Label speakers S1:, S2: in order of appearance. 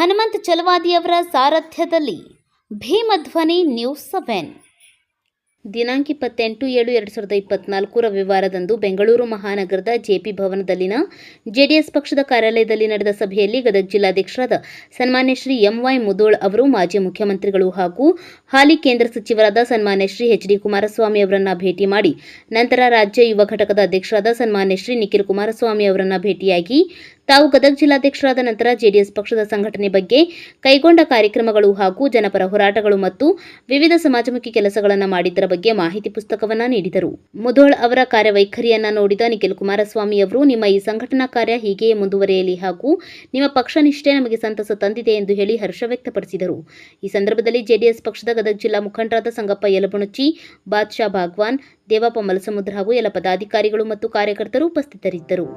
S1: ಹನುಮಂತ್ ಚಲವಾದಿಯವರ ಸಾರಥ್ಯದಲ್ಲಿ ಭೀಮಧ್ವನಿ news seven. ದಿನಾಂಕ ಇಪ್ಪತ್ತೆಂಟು ಏಳು ಎರಡು ಸಾವಿರದ ಇಪ್ಪತ್ನಾಲ್ಕು ರವಿವಾರದಂದು ಬೆಂಗಳೂರು ಮಹಾನಗರದ ಜೆಪಿ ಭವನದಲ್ಲಿನ ಜೆಡಿಎಸ್ ಪಕ್ಷದ ಕಾರ್ಯಾಲಯದಲ್ಲಿ ನಡೆದ ಸಭೆಯಲ್ಲಿ ಗದಗ ಜಿಲ್ಲಾಧ್ಯಕ್ಷರಾದ ಸನ್ಮಾನ್ಯ ಶ್ರೀ ಎಂವೈ ಮುದೋಳ್ ಅವರು ಮಾಜಿ ಮುಖ್ಯಮಂತ್ರಿಗಳು ಹಾಗೂ ಹಾಲಿ ಕೇಂದ್ರ ಸಚಿವರಾದ ಸನ್ಮಾನ್ಯ ಶ್ರೀ ಎಚ್ ಡಿ ಕುಮಾರಸ್ವಾಮಿ ಅವರನ್ನ ಭೇಟಿ ಮಾಡಿ, ನಂತರ ರಾಜ್ಯ ಯುವ ಘಟಕದ ಅಧ್ಯಕ್ಷರಾದ ಸನ್ಮಾನ್ಯ ಶ್ರೀ ನಿಖಿಲ್ ಕುಮಾರಸ್ವಾಮಿ ಅವರನ್ನು ಭೇಟಿಯಾಗಿ ತಾವು ಗದಗ ಜಿಲ್ಲಾಧ್ಯಕ್ಷರಾದ ನಂತರ ಜೆಡಿಎಸ್ ಪಕ್ಷದ ಸಂಘಟನೆ ಬಗ್ಗೆ ಕೈಗೊಂಡ ಕಾರ್ಯಕ್ರಮಗಳು ಹಾಗೂ ಜನಪರ ಹೋರಾಟಗಳು ಮತ್ತು ವಿವಿಧ ಸಮಾಜಮುಖಿ ಕೆಲಸಗಳನ್ನು ಮಾಡಿದ್ದರ ಬಗ್ಗೆ ಮಾಹಿತಿ ಪುಸ್ತಕವನ್ನು ನೀಡಿದರು. ಮುಧೋಳ್ ಅವರ ಕಾರ್ಯವೈಖರಿಯನ್ನು ನೋಡಿದ ನಿಖಿಲ್ ಕುಮಾರಸ್ವಾಮಿ ಅವರು, ನಿಮ್ಮ ಈ ಸಂಘಟನಾ ಕಾರ್ಯ ಹೀಗೆಯೇ ಮುಂದುವರಿಯಲಿ ಹಾಗೂ ನಿಮ್ಮ ಪಕ್ಷ ನಿಷ್ಠೆ ನಮಗೆ ಸಂತಸ ತಂದಿದೆ ಎಂದು ಹೇಳಿ ಹರ್ಷ ವ್ಯಕ್ತಪಡಿಸಿದರು. ಈ ಸಂದರ್ಭದಲ್ಲಿ ಜೆಡಿಎಸ್ ಪಕ್ಷದ ಗದಗ ಜಿಲ್ಲಾ ಮುಖಂಡರಾದ ಸಂಗಪ್ಪ ಯಲಬುಣಚಿ, ಬಾದ್ಶಾ ಭಾಗ್ವಾನ್, ದೇವಪ್ಪ ಮಲಸಮುದ್ರ ಹಾಗೂ ಎಲ್ಲ ಪದಾಧಿಕಾರಿಗಳು ಮತ್ತು ಕಾರ್ಯಕರ್ತರು ಉಪಸ್ಥಿತರಿದ್ದರು.